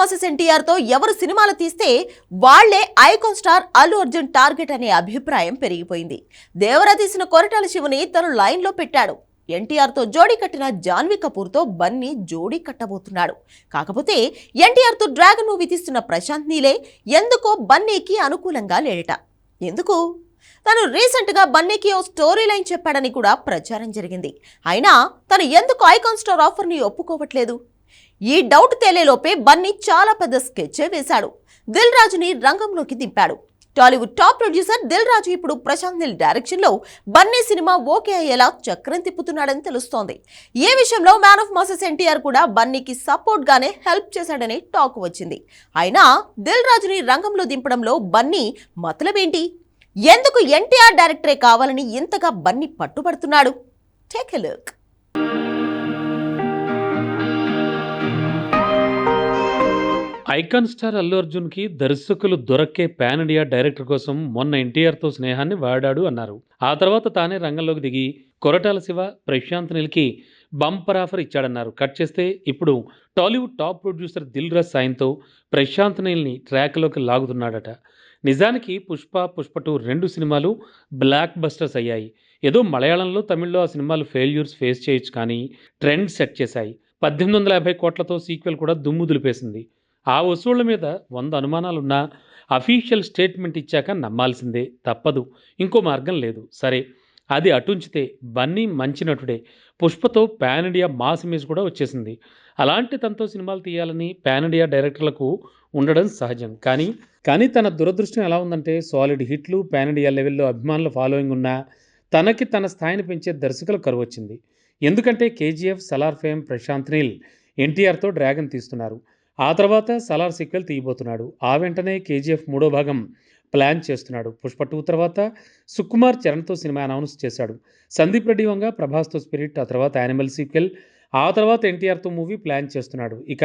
Masses ఎన్టీఆర్తో ఎవరు సినిమాలు తీస్తే వాళ్ళే icon star Allu Arjun target అనే అభిప్రాయం పెరిగిపోయింది. దేవరా తీసిన కొరటాల శివుని తను లైన్లో పెట్టాడు. ఎన్టీఆర్తో జోడీ కట్టిన జాన్వీ కపూర్తో బన్నీ జోడీ కట్టబోతున్నాడు. కాకపోతే ఎన్టీఆర్తో డ్రాగన్ మూవీ తీస్తున్న ప్రశాంత్ నీలే ఎందుకో బన్నీకి అనుకూలంగా లేడట. ఎందుకు? తను రీసెంట్గా బన్నీకి ఓ స్టోరీ లైన్ చెప్పాడని కూడా ప్రచారం జరిగింది. అయినా తను ఎందుకు ఐకాన్ స్టార్ ఆఫర్ని ఒప్పుకోవట్లేదు? ఈ డౌట్ తేలేలోపే బన్నీ చాలా పెద్ద స్కెచ్ వేశాడు. దిల్ రాజుని రంగంలోకి దింపాడు. Tollywood top producer Dil Raju ఇప్పుడు ప్రశాంత్ నిల్ డైరెక్షన్లో బన్నీ సినిమా ఓకే అయ్యేలా చక్రం తిప్పుతున్నాడని తెలుస్తోంది. ఈ విషయంలో మ్యాన్ ఆఫ్ మాసెస్ ఎన్టీఆర్ కూడా బన్నీకి సపోర్ట్ గానే హెల్ప్ చేశాడని టాక్ వచ్చింది. అయినా దిల్ రాజుని రంగంలో దింపడంలో బన్నీ మతలబేంటి? ఎందుకు ఎన్టీఆర్ డైరెక్టరే కావాలని ఇంతగా Bunny పట్టుబడుతున్నాడు? Take a look icon star Allu అర్జున్కి దర్శకులు దొరక్కే పాన్ ఇండియా డైరెక్టర్ కోసం మొన్న ఎన్టీఆర్తో స్నేహాన్ని వాడాడు అన్నారు. ఆ తర్వాత తానే రంగంలోకి దిగి కొరటాల శివ ప్రశాంత్ నిల్కి బంపర్ ఆఫర్ ఇచ్చాడన్నారు. కట్ చేస్తే ఇప్పుడు Tollywood top producer Dil Raj సాయంతో ప్రశాంత్ నీల్ని ట్రాక్లోకి లాగుతున్నాడట. నిజానికి పుష్ప పుష్ప టూ రెండు సినిమాలు బ్లాక్ బస్టర్స్ అయ్యాయి. ఏదో మలయాళంలో తమిళ్ళో ఆ సినిమాలు ఫెయిల్యూర్స్ ఫేస్ చేయొచ్చు కానీ ట్రెండ్ సెట్ చేశాయి. పద్దెనిమిది వందల యాభై కోట్లతో సీక్వెల్ కూడా దుమ్ము దులిపేసింది ఆ వసూళ్ళ మీద వంద అనుమానాలున్నా అఫీషియల్ స్టేట్మెంట్ ఇచ్చాక నమ్మాల్సిందే. తప్పదు. ఇంకో మార్గం లేదు. సరే అది అటుంచితే బన్నీ మంచి నటుడే. పుష్పతో పాన్ ఇండియా మాస్ ఇమేజ్ కూడా వచ్చేసింది. అలాంటి తనతో సినిమాలు తీయాలని పాన్ ఇండియా డైరెక్టర్లకు ఉండడం సహజం. కానీ కానీ తన దురదృష్టం ఎలా ఉందంటే సాలిడ్ హిట్లు పాన్ ఇండియా లెవెల్లో అభిమానుల ఫాలోయింగ్ ఉన్నా తనకి తన స్థాయిని పెంచే దర్శకుల కరువు వచ్చింది ఎందుకంటే కేజీఎఫ్ సలార్ ఫేమ్ ప్రశాంత్ నీల్ ఎన్టీఆర్తో డ్రాగన్ తీస్తున్నారు. ఆ తర్వాత సలార్ సీక్వెల్ తీయబోతున్నాడు. ఆ వెంటనే కేజీఎఫ్ మూడో భాగం ప్లాన్ చేస్తున్నాడు. పుష్ప టూ తర్వాత సుకుమార్ చరణ్తో సినిమా అనౌన్స్ చేశాడు. సందీప్ రెడ్డి వంగ ప్రభాస్తో స్పిరిట్ ఆ తర్వాత యానిమల్ సీక్వెల్ ఆ తర్వాత ఎన్టీఆర్తో మూవీ ప్లాన్ చేస్తున్నాడు. ఇక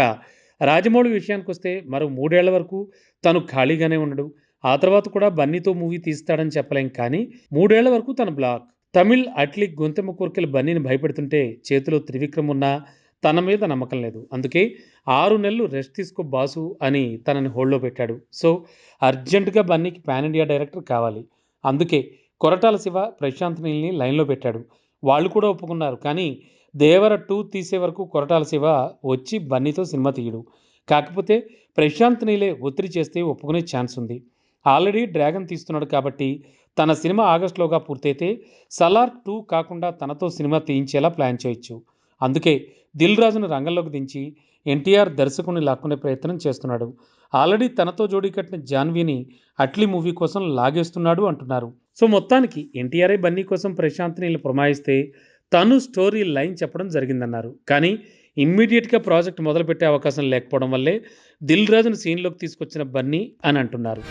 రాజమౌళి విషయానికి వస్తే మరో మూడేళ్ళ వరకు తను ఖాళీగానే ఉండడు. ఆ తర్వాత కూడా బన్నీతో మూవీ తీస్తాడని చెప్పలేం కానీ మూడేళ్ళ వరకు తన బ్లాక్. తమిళ్ అట్లీ గొంతెమ్మ కోరికలు బన్నీని భయపెడుతుంటే చేతిలో త్రివిక్రమ్ ఉన్నా తన మీద నమ్మకం లేదు. అందుకే ఆరు నెలలు రెస్ట్ తీసుకో బాసు అని తనని హోల్డ్లో పెట్టాడు. సో అర్జెంటుగా బన్నీకి పాన్ ఇండియా డైరెక్టర్ కావాలి. అందుకే కొరటాల శివ ప్రశాంత్ నీల్ని లైన్లో పెట్టాడు. వాళ్ళు కూడా ఒప్పుకున్నారు. కానీ దేవర టూ తీసే వరకు కొరటాల శివ వచ్చి బన్నీతో సినిమా తీయడు. కాకపోతే ప్రశాంత్ నీలే ఒత్తిడి చేస్తే ఒప్పుకునే ఛాన్స్ ఉంది. ఆల్రెడీ డ్రాగన్ తీస్తున్నాడు కాబట్టి తన సినిమా ఆగస్టులోగా పూర్తయితే సలార్ టూ కాకుండా తనతో సినిమా తీయించేలా ప్లాన్ చేయొచ్చు. అందుకే దిల్ రాజును రంగంలోకి దించి ఎన్టీఆర్ దర్శకుని లాక్కునే ప్రయత్నం చేస్తున్నాడు. ఆల్రెడీ తనతో జోడీ కట్టిన జాన్వీని అట్లీ మూవీ కోసం లాగేస్తున్నాడు అంటున్నారు. సో మొత్తానికి ఎన్టీఆర్ఏ బన్నీ కోసం ప్రశాంత్ నీళ్ళు పురమాయిస్తే తను స్టోరీ లైన్ చెప్పడం జరిగిందన్నారు. కానీ ఇమ్మీడియట్గా ప్రాజెక్ట్ మొదలుపెట్టే అవకాశం లేకపోవడం వల్లే దిల్ రాజును సీన్లోకి తీసుకొచ్చిన బన్నీ అని అంటున్నారు.